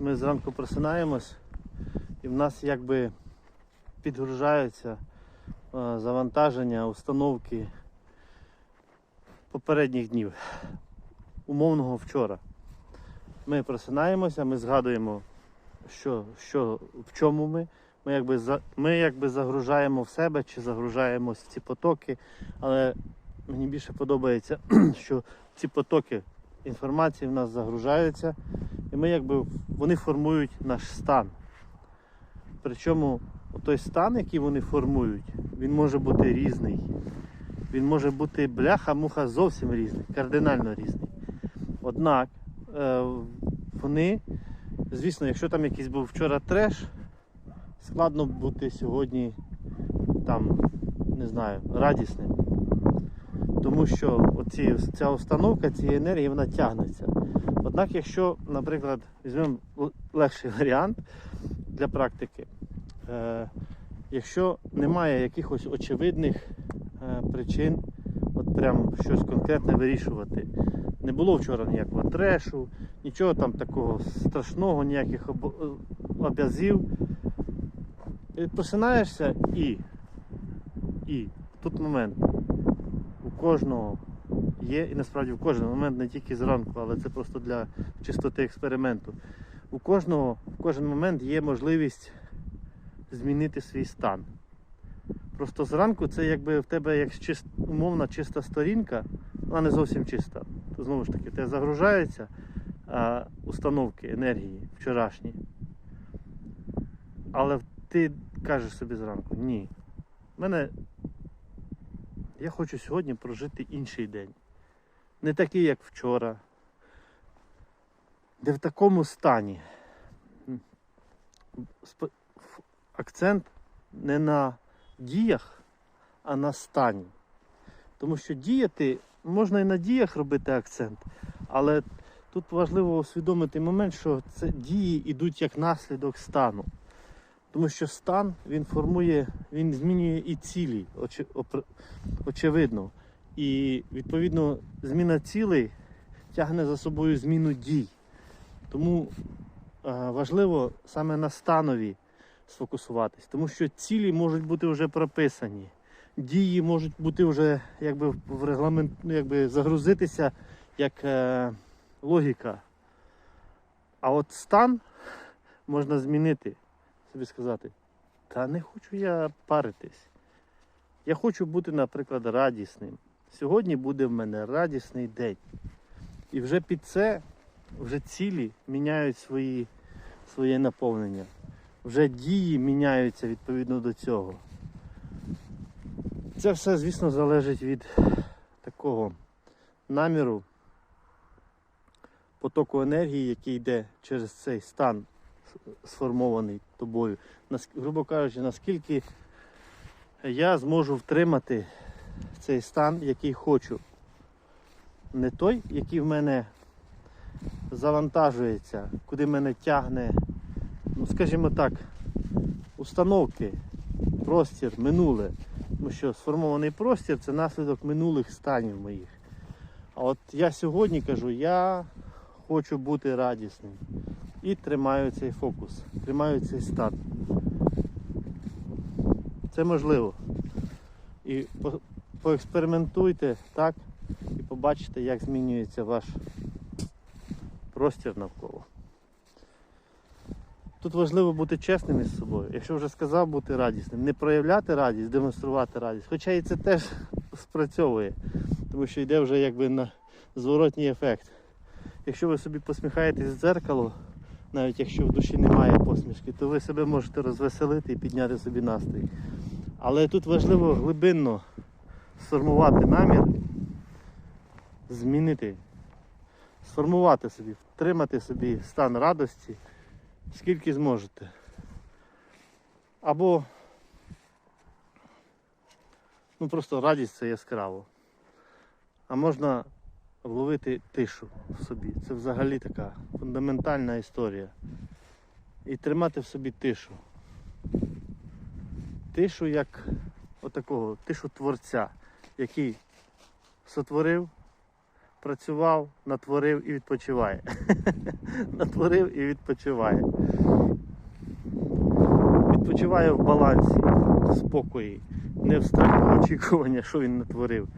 ми зранку просинаємось і в нас якби підгружаються е, завантаження, установки попередніх днів, умовного вчора. Ми просинаємося, ми згадуємо, що, що, в чому ми. Ми якби, за, ми якби загружаємо в себе чи загружаємось в ці потоки, але мені більше подобається, що ці потоки інформації в нас загружаються, і ми якби вони формують наш стан. Причому той стан, який вони формують, він може бути різний. Він може бути бляха-муха зовсім різний, кардинально різний. Однак е, вони, звісно, якщо там якийсь був вчора треш, складно бути сьогодні там, не знаю, радісним. Тому що оці, ця установка цієї енергії вона тягнеться. Однак, якщо, наприклад, візьмемо легший варіант для практики, е, якщо немає якихось очевидних е, причин, от прям щось конкретне вирішувати. Не було вчора ніякого трешу, нічого там такого страшного, ніяких обо- обязів. І просинаєшся і, і тут момент кожного є, і насправді в кожен момент, не тільки зранку, але це просто для чистоти експерименту. У кожного в кожен момент є можливість змінити свій стан. Просто зранку це якби в тебе як чист, умовна чиста сторінка, вона не зовсім чиста. То знову ж таки, в тебе загружаються а, установки енергії вчорашні. Але ти кажеш собі зранку, ні. в мене я хочу сьогодні прожити інший день. Не такий, як вчора. Де в такому стані. Акцент не на діях, а на стані. Тому що діяти можна і на діях робити акцент, але тут важливо усвідомити момент, що це дії йдуть як наслідок стану. Тому що стан він формує, він змінює і цілі, оче- опр- очевидно. І відповідно зміна цілей тягне за собою зміну дій. Тому е, важливо саме на станові сфокусуватись, тому що цілі можуть бути вже прописані, дії можуть бути вже якби в регламент, ну, якби загрузитися як е, логіка. А от стан можна змінити, собі сказати, та не хочу я паритись. Я хочу бути, наприклад, радісним. Сьогодні буде в мене радісний день. І вже під це вже цілі міняють свої, своє наповнення. Вже дії міняються відповідно до цього. Це все, звісно, залежить від такого наміру, потоку енергії, який йде через цей стан, сформований тобою. Грубо кажучи, наскільки я зможу втримати цей стан, який хочу. Не той, який в мене завантажується, куди мене тягне, ну скажімо так, установки, простір, минуле. Тому що сформований простір це наслідок минулих станів моїх. А от я сьогодні кажу, я хочу бути радісним. І тримаю цей фокус, тримаю цей стан. Це можливо. І по- поекспериментуйте так і побачите, як змінюється ваш простір навколо. Тут важливо бути чесним із собою. Якщо вже сказав бути радісним, не проявляти радість, демонструвати радість. Хоча і це теж спрацьовує, тому що йде вже якби на зворотній ефект. Якщо ви собі посміхаєтесь в дзеркало, навіть якщо в душі немає посмішки, то ви себе можете розвеселити і підняти собі настрій. Але тут важливо глибинно сформувати намір, змінити, сформувати собі, втримати собі стан радості, скільки зможете. Або ну просто радість це яскраво. А можна вловити тишу в собі. Це взагалі така фундаментальна історія. І тримати в собі тишу. Тишу як отакого, тишу творця, який сотворив, працював, натворив і відпочиває. натворив і відпочиває. Відпочиває в балансі, в спокої, не в страху очікування, що він натворив,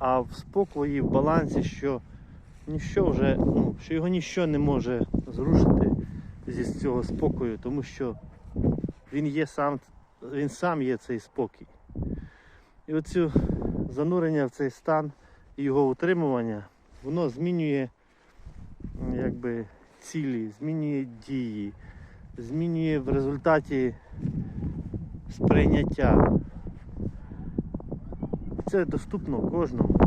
а в спокої, в балансі, що ніщо вже, ну, що його ніщо не може зрушити зі цього спокою, тому що він є сам, він сам є цей спокій. І оцю занурення в цей стан і його утримування, воно змінює якби, цілі, змінює дії, змінює в результаті сприйняття. Це доступно кожному.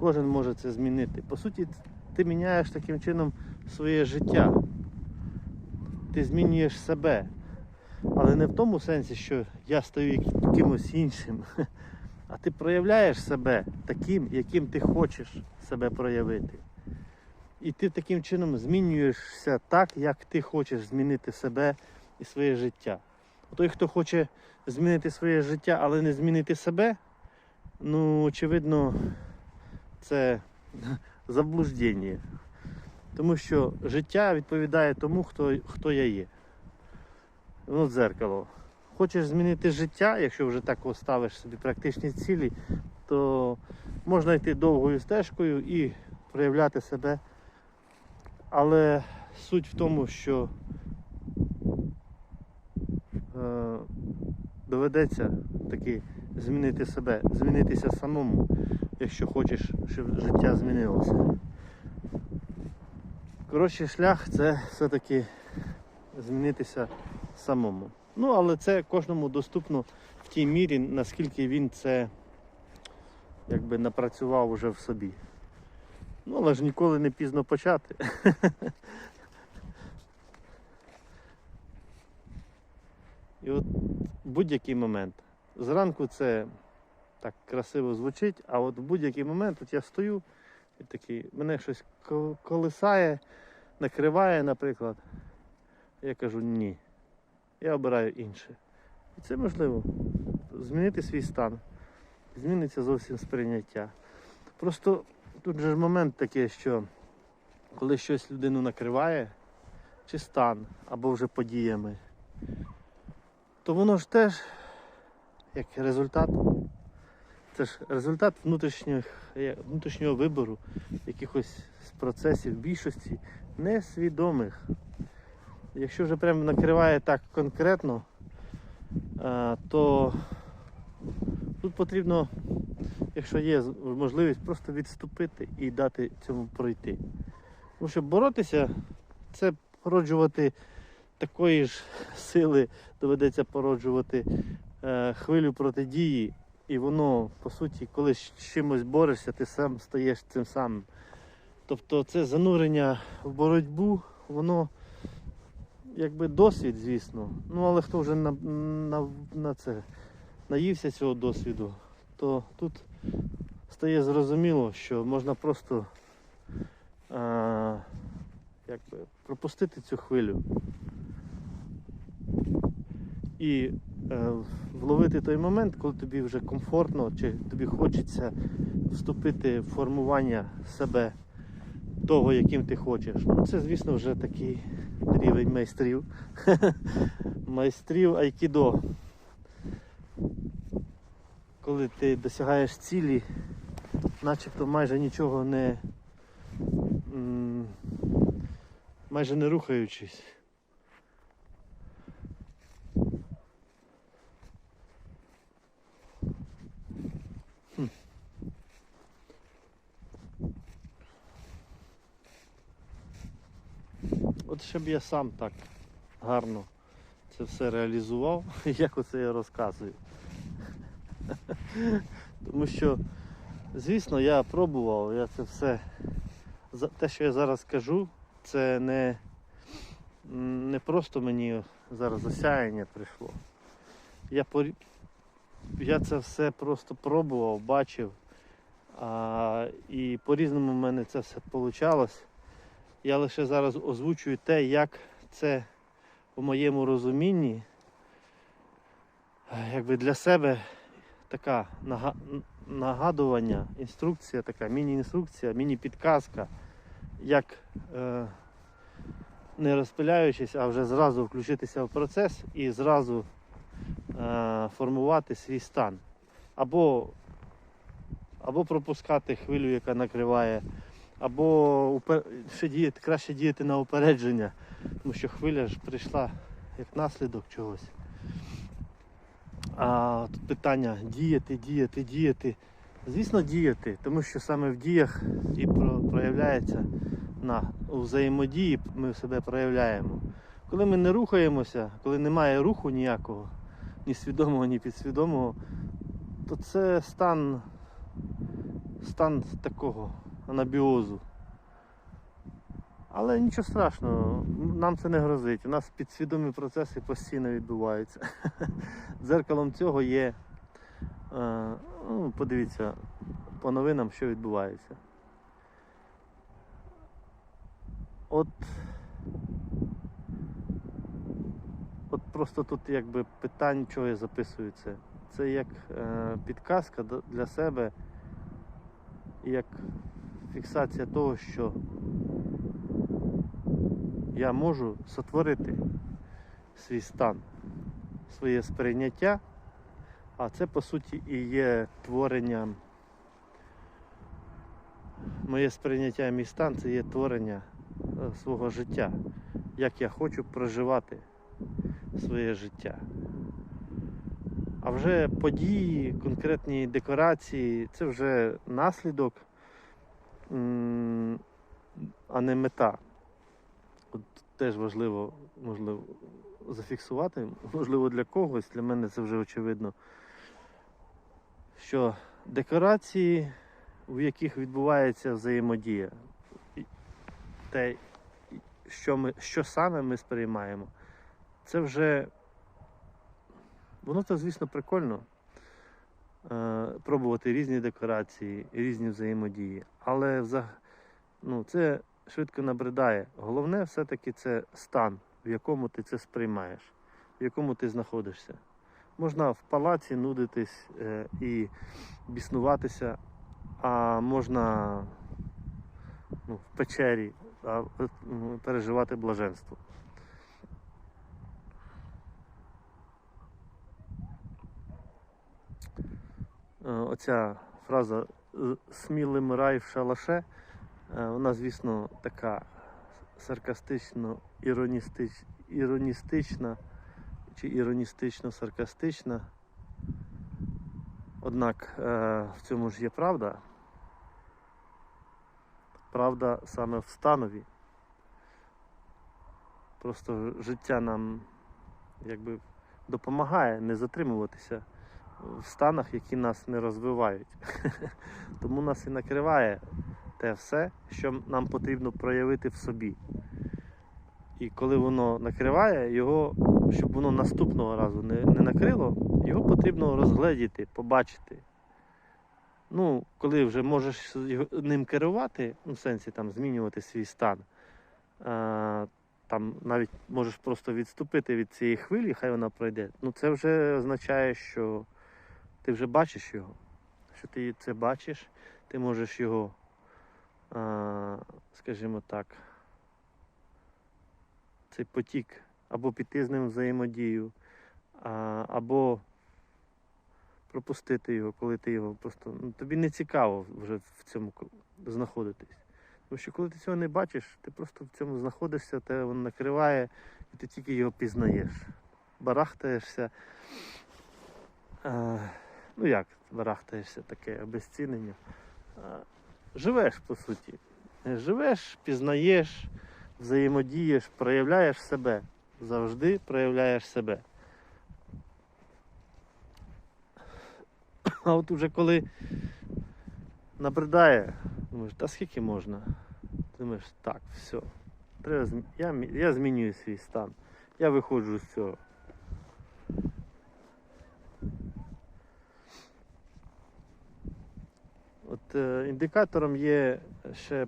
Кожен може це змінити. По суті, ти міняєш таким чином своє життя. Ти змінюєш себе. Але не в тому сенсі, що я стаю кимось іншим. А ти проявляєш себе таким, яким ти хочеш себе проявити. І ти таким чином змінюєшся так, як ти хочеш змінити себе і своє життя. Той, хто хоче змінити своє життя, але не змінити себе, ну, очевидно, це заблуждення. Тому що життя відповідає тому, хто, хто я є. Воно дзеркало. Хочеш змінити життя, якщо вже так ставиш собі практичні цілі, то можна йти довгою стежкою і проявляти себе. Але суть в тому, що е, доведеться таки змінити себе, змінитися самому, якщо хочеш, щоб життя змінилося. Коротший шлях це все-таки змінитися самому. Ну, але це кожному доступно в тій мірі, наскільки він це якби напрацював уже в собі. Ну, але ж ніколи не пізно почати. І от будь-який момент. Зранку це так красиво звучить, а от в будь-який момент от я стою і такий, мене щось колисає, накриває, наприклад. Я кажу ні. Я обираю інше. І це можливо. Змінити свій стан. Зміниться зовсім сприйняття. Просто тут же момент такий, що коли щось людину накриває, чи стан, або вже подіями, то воно ж теж як результат. Це ж результат е, внутрішнього вибору, якихось процесів більшості несвідомих. Якщо вже прямо накриває так конкретно, е, то тут потрібно, якщо є можливість, просто відступити і дати цьому пройти. Тому що боротися це породжувати такої ж сили, доведеться породжувати хвилю протидії, і воно, по суті, коли з чимось борешся, ти сам стаєш цим самим. Тобто це занурення в боротьбу, воно якби досвід, звісно. Ну але хто вже на, на, на це наївся цього досвіду, то тут стає зрозуміло, що можна просто а, якби, пропустити цю хвилю і е, вловити той момент, коли тобі вже комфортно, чи тобі хочеться вступити в формування себе того, яким ти хочеш. Ну, це, звісно, вже такий рівень майстрів. майстрів айкідо. Коли ти досягаєш цілі, начебто майже нічого не майже не рухаючись. От щоб я сам так гарно це все реалізував, як оце я розказую. Тому що, звісно, я пробував, я це все. Те, що я зараз кажу, це не, не просто мені зараз осяяння прийшло. Я, порі- я це все просто пробував, бачив. А, і по-різному в мене це все вийшло. Я лише зараз озвучую те, як це у моєму розумінні якби для себе така нагадування, інструкція така, міні-інструкція, міні-підказка, як е, не розпиляючись, а вже зразу включитися в процес і зразу е, формувати свій стан. Або, або пропускати хвилю, яка накриває, або ще діяти, краще діяти на упередження, тому що хвиля ж прийшла як наслідок чогось. А тут питання діяти, діяти, діяти. Звісно, діяти, тому що саме в діях і проявляється на взаємодії ми себе проявляємо. Коли ми не рухаємося, коли немає руху ніякого, ні свідомого, ні підсвідомого, то це стан, стан такого анабіозу. Але нічого страшного, нам це не грозить. У нас підсвідомі процеси постійно відбуваються. Дзеркалом цього є. е, Ну, подивіться по новинам, що відбувається. От, от просто тут якби питань, чого я записую це. Це як е, підказка для себе, як фіксація того, що я можу сотворити свій стан, своє сприйняття, а це по суті і є творенням. Моє сприйняття мій стан це є творення е, свого життя, як я хочу проживати своє життя. А вже події, конкретні декорації це вже наслідок, а не мета. От теж важливо, можливо, зафіксувати, можливо, для когось, для мене це вже очевидно, що декорації, в яких відбувається взаємодія, те, що, ми, що саме ми сприймаємо, це вже воно це, звісно, прикольно. Е, Пробувати різні декорації, різні взаємодії. Але ну, це швидко набридає. Головне все-таки це стан, в якому ти це сприймаєш, в якому ти знаходишся. Можна в палаці нудитись е, і біснуватися, а можна ну, в печері переживати блаженство. Оця фраза смілим рай в шалаше, е, вона, звісно, така саркастично іроністич, іроністична чи іроністично-саркастична. Однак е, в цьому ж є правда. Правда саме в станові. Просто життя нам якби допомагає не затримуватися в станах, які нас не розвивають. Тому нас і накриває те все, що нам потрібно проявити в собі. І коли воно накриває, його, щоб воно наступного разу не, не накрило, його потрібно розгледіти, побачити. Ну, коли вже можеш ним керувати, ну, в сенсі там змінювати свій стан, е, там навіть можеш просто відступити від цієї хвилі, хай вона пройде. Ну це вже означає, що ти вже бачиш його. Що ти це бачиш, ти можеш його, скажімо так, цей потік або піти з ним взаємодію, або пропустити його, коли ти його просто. Ну, тобі не цікаво вже в цьому знаходитись. Тому що коли ти цього не бачиш, ти просто в цьому знаходишся, тебе воно накриває, і ти тільки його пізнаєш. Барахтаєшся. Ну як барахтаєшся таке обезцінення? Живеш, по суті. Живеш, пізнаєш, взаємодієш, проявляєш себе. Завжди проявляєш себе. А от уже коли набридає, думаєш, та скільки можна? Думаєш, так, все. Треба, я, я змінюю свій стан. Я виходжу з цього. От е, індикатором є ще,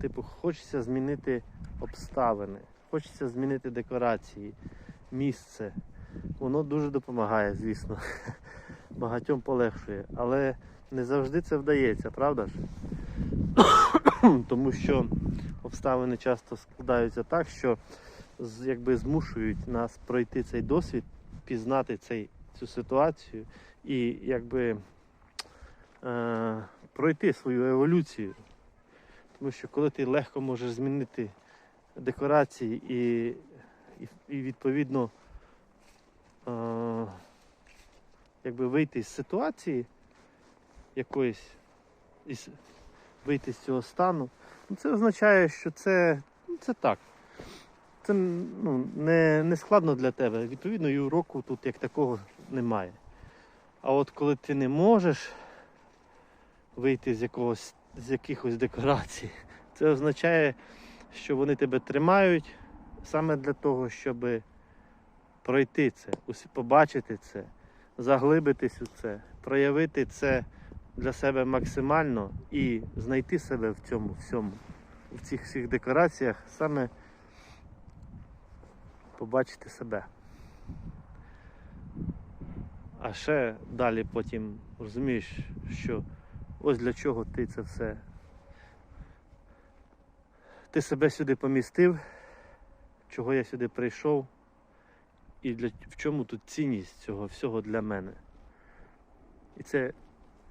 типу, хочеться змінити обставини, хочеться змінити декорації, місце. Воно дуже допомагає, звісно. Багатьом полегшує. Але Не завжди це вдається, правда ж? Тому що обставини часто складаються так, що якби змушують нас пройти цей досвід, пізнати цей, цю ситуацію і якби е, пройти свою еволюцію. Тому що коли ти легко можеш змінити декорації і, і, і відповідно е, якби вийти з ситуації якоїсь, із, вийти з цього стану, ну, це означає, що це, ну, це так. Це ну, не, не складно для тебе. Відповідно, і уроку тут як такого немає. А от коли ти не можеш вийти з якогось з якихось декорацій, це означає, що вони тебе тримають саме для того, щоб пройти це, побачити це, заглибитись у це, проявити це для себе максимально і знайти себе в цьому всьому, в цих всіх декораціях, саме побачити себе. А ще далі потім розумієш, що ось для чого ти це все. Ти себе сюди помістив, чого я сюди прийшов, і для, в чому тут цінність цього всього для мене. І це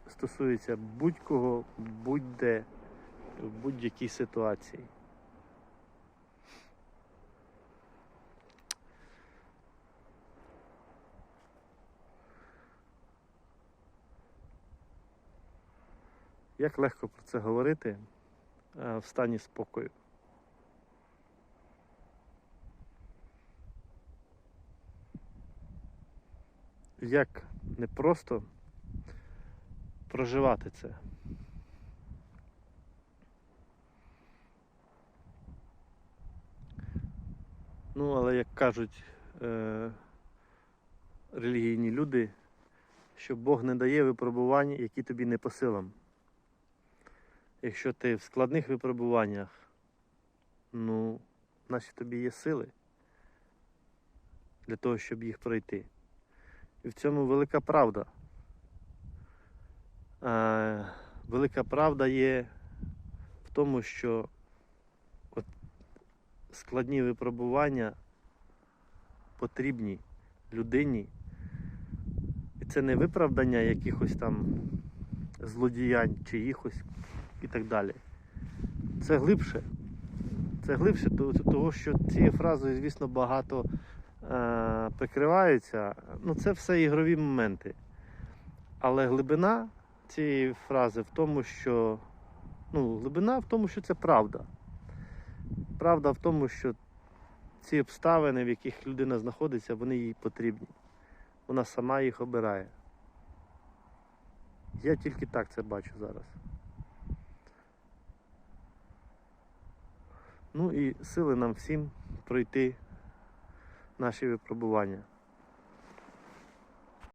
стосується будь-кого, будь-де, в будь-якій ситуації. Як легко про це говорити е, в стані спокою. Як не просто проживати це. Ну, але як кажуть е, релігійні люди, що Бог не дає випробувань, які тобі не по силам. Якщо ти в складних випробуваннях, ну, значить тобі є сили для того, щоб їх пройти. І в цьому велика правда. Е, велика правда є в тому, що от складні випробування потрібні людині. І це не виправдання якихось там злодіянь чиїхось і так далі. Це глибше. Це глибше, то- того, що цією фразою, звісно, багато е, прикриваються. Ну, це все ігрові моменти. Але глибина цієї фрази в тому, що ну, глибина в тому, що це правда. Правда в тому, що ці обставини, в яких людина знаходиться, вони їй потрібні. Вона сама їх обирає. Я тільки так це бачу зараз. Ну і сили нам всім пройти наші випробування.